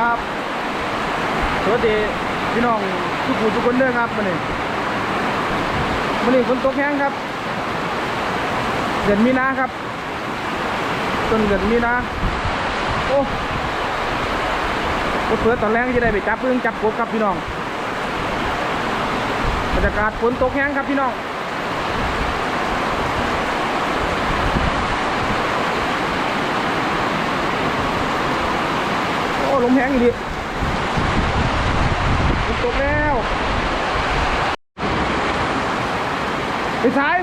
สวัสดีพี่น้องทุกผู้ทุกคนเด้อครับมื้อนี้มื้อนี้ฝนตกแห้งครับ เดือนมีนาครับต้นเดือนมีนาโอ้รถเพื่อตอนแรกจะได้ไปจับเรื่องจับกบครับพี่น้องบรรยากาศฝนตกแห้งครับพี่น้อง ลมแห้งอีกดิตกแล้วไปซ้าย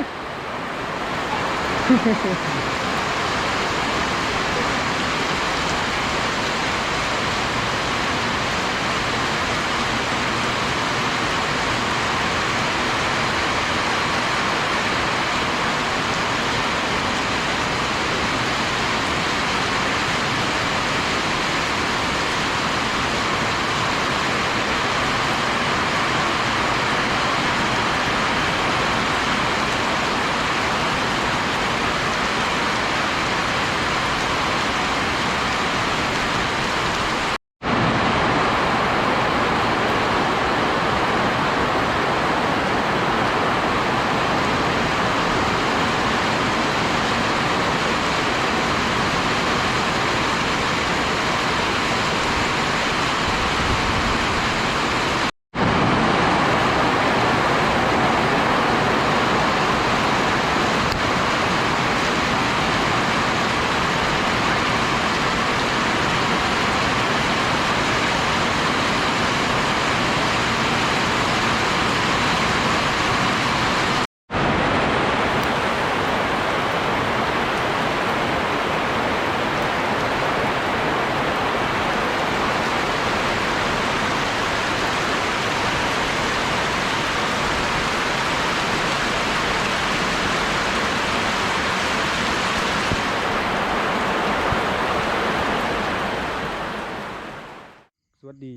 ดี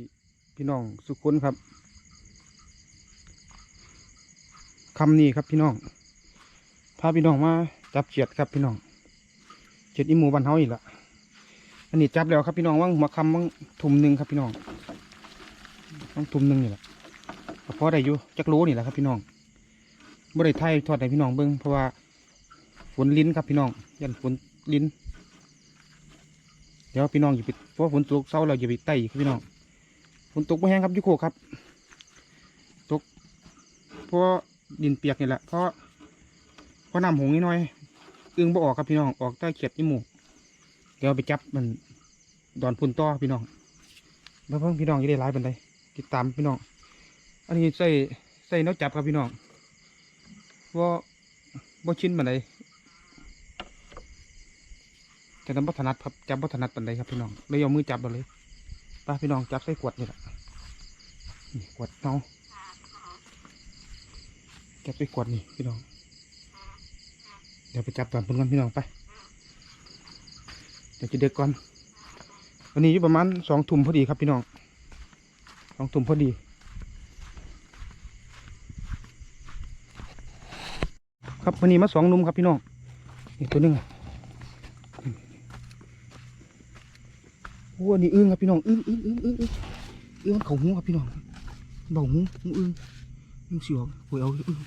พี่น้องสุขคนครับคำนี้ครับพี่น้องพาพี่น้องมาจับเขียดครับพี่น้องเขียดอีหมูบ้านเฮาอีกละอันนี้จับแล้วครับพี่น้องว่างหัวคำว่างทุ่มหนึ่งครับพี่น้องว่างทุ่มหนึ่งนี่แหละก็พอได้อยู่จักโลนี่แหละครับพี่น้องบ่ได้ไทยทอดให้พี่น้องเบิ่งเพราะว่าฝนลิ้นครับพี่น้องยันฝนลิ้น เดี๋ยวพี่น้องอย่าไปเพราะฝนตกเศร้าเราอย่าไปไต่อีกครับพี่น้อง ฝนตกไม่แห้งครับยุโคครับ ตกเพราะดินเปียกนี่แหละเพราะเพราะน้ำหงนิดหน่อยอึ้งบ่ออกครับพี่น้องออกใต้เขียดยี่หมูเดี๋ยวไปจับมันดอนพุ่นต่อพี่น้องแล้วเพิ่งพี่น้องจะได้ไลฟ์บันไดติดตามพี่น้อง อันนี้ใส่ใส่แนวจับครับพี่น้องว่าว่าชิ้นบันไดแต่ทำบัถนัดครับจับบัถนัดบันไดครับพี่น้องเลยเอามือจับเอาเลย ไปพี่น้องจับใส่ขวดนี่แหละนี่ขวดเนาจับใส่ขวดนี่พี่น้อง เดี๋ยวไปจับตอนพุ่นกันพี่น้องไป เดี๋ยวจะเด็กก่อน วันนี้อยู่ประมาณสองทุ่มพอดีครับพี่น้องสองทุ่มพอดีครับวันนี้มาสองนุ่มครับพี่น้องอีกตัวนึ่ง อันนี้อึ้งครับพี่น้องอึ้งอึ้งอึ้งอึ้งอึ้งอึ้งมันเขาหูครับพี่น้องเบาหูหูอึ้งอึ้งเสียวหวยเอาอึ้ง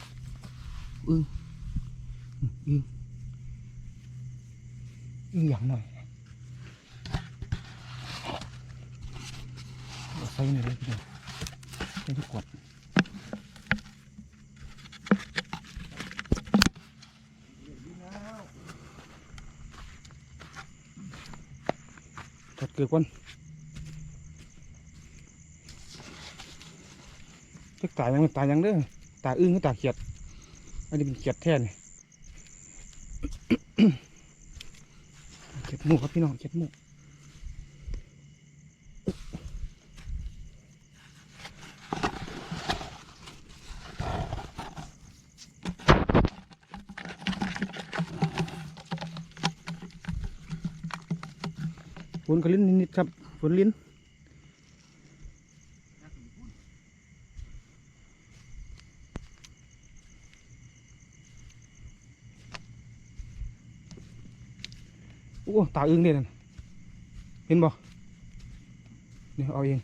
อึ้งอึ้งอึ้งอย่างหน่อยใส่หน่อยเลยพี่น้องใส่ทุกขวด เกือกวันจักตายยังตายยังเด้อตาอึ้งก็ตาเขียด อันนี้เป็นเขียดแท้นี่เขียดหมูครับพี่น้องเขียดหมู ฝนกระลิ้นนิดๆครับฝนลิ้นโอ้ตาอึ้งเด่นนเห็นบ่เนี่ยเอาเอง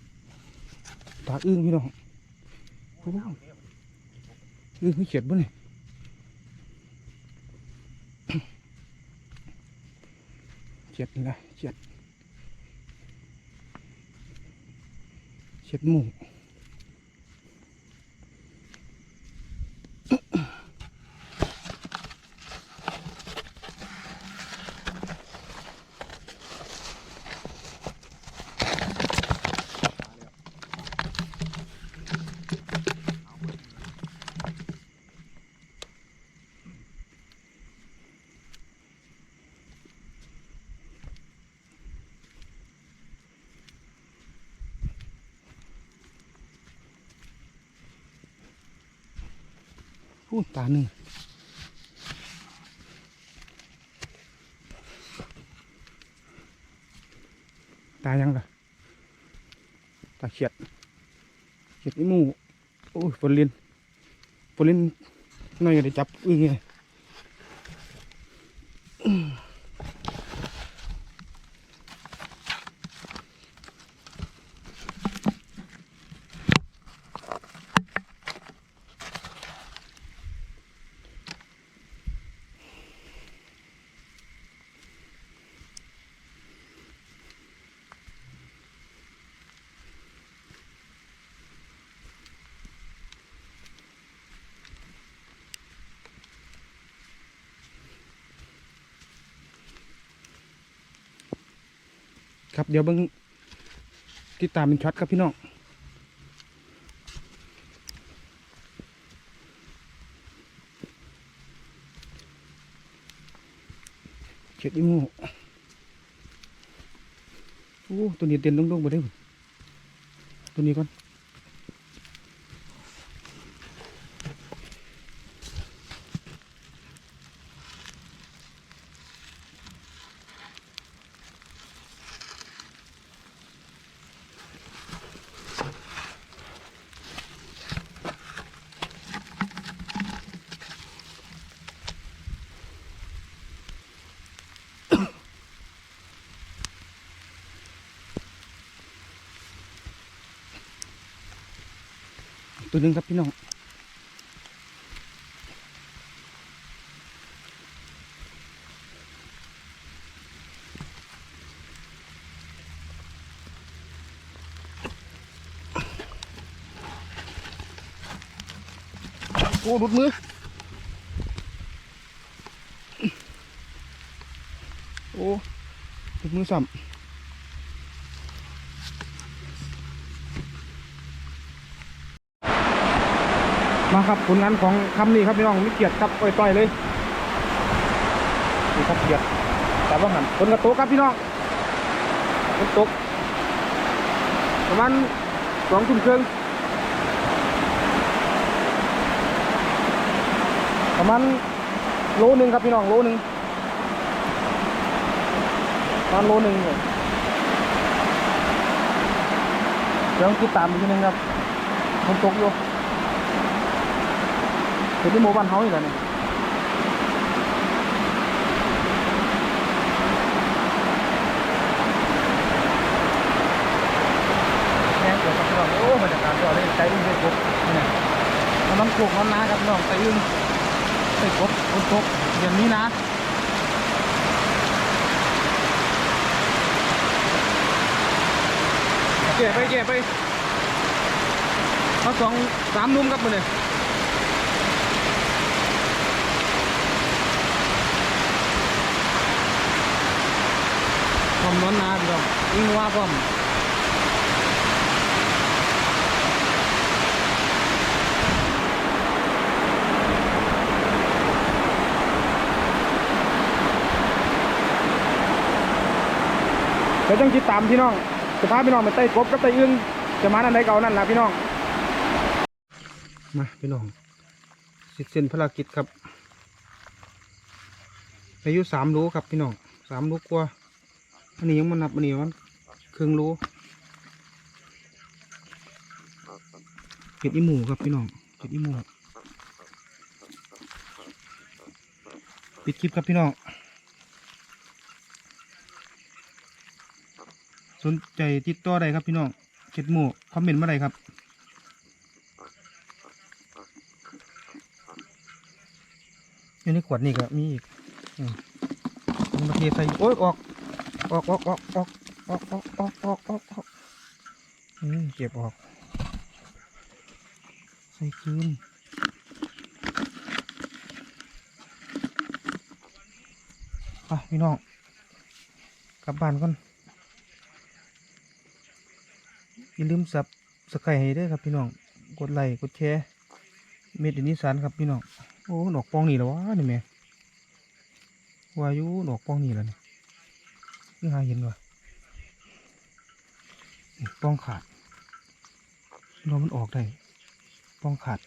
ตาอึ้งพี่น้องโอ้อึ้งไม่เขียดบ่เนี่ยเขียดนี่ลยด เช็ดมูก พูดตาหนึ่งตายังล่ะ ตาเขียด เขียดไอ้หมูโอ้ยฝนลินฝนลินน่อยได้จับอึ้งไง ครับเดี๋ยวเบิ้งติดตามเป็นช็อตครับพี่น้องเช็ดอ้หมูโอ้ตัวนี้เต้นลงๆไปได้ตัวนี้ก่อน ตัวหนึ่งครับพี่น้องโอ้หลุดมือ โอ้หลุดมือซ้ำ มาครับผลงานของคำนี้ครับพี่น้องมีเกียรติครับต่อยๆเลยนี่ครับเกียรติแต่ว่าหันฝนกระโตกครับพี่น้องฝนตกประมาณสองทุ่มครึ่งประมาณโลหนึ่งครับพี่น้องโลหนึ่งประมาณโลหนึ่งเนี่ยเดี๋ยวติดตามอีกทีหนึงครับฝนตกอยู่ เห็นที่หมู่บ้านเฮาอีกแล้วนี่แม่งเกิดกับพี่น้โอ้บรรยากาศยอดเลยใจอึ้งใจกบนี่มันน้ำโขกน้ำนาครับน้องใจอึ้งใจกบฝนตกเดือนนี้นะเก็บไปเก็บไปเขาสองสามนุ่มครับมือเนี่ย มนอนนาพี่น้องยิงว่าผมเดี๋ยวต้องติดตามพี่น้องจะพาพี่น้องไปไต่กบกับไต่อึ้งจะมานั่นใดเก่านั่นละพี่น้องมาพี่น้องสิเส้นภารกิจครับอายุสามรู้ครับพี่น้องสามรู้กว่า อันนี้ยังมันนับอันนี้มันเครื่องรู้เก็บอีหมูครับพี่น้องเก็บอีหมูปิดคลิปครับพี่น้องสนใจติดต่อใดครับพี่น้องเก็บหมูคอมเมนต์มาใดครับอยู่ในขวดนี่ก็มีอีกมันมาเทใส่โอ๊ยออก ออกออกออกออกออกออกออกออกออกออกอืมเก็บออก ใส่คืนอะพี่น้อง กลับบ้านก่อน อย่าลืมสับสไครให้ด้วยครับพี่น้อง กดไลค์กดแชร์ เม็ดอินิสานครับพี่น้อง โอ้ดอกปองนี่แล้ววะนี่แม่วาอยุดอกปองนี่แล้วนี่นี่ หาเห็นวะป้องขาดเรามันออกได้ ป้องขาด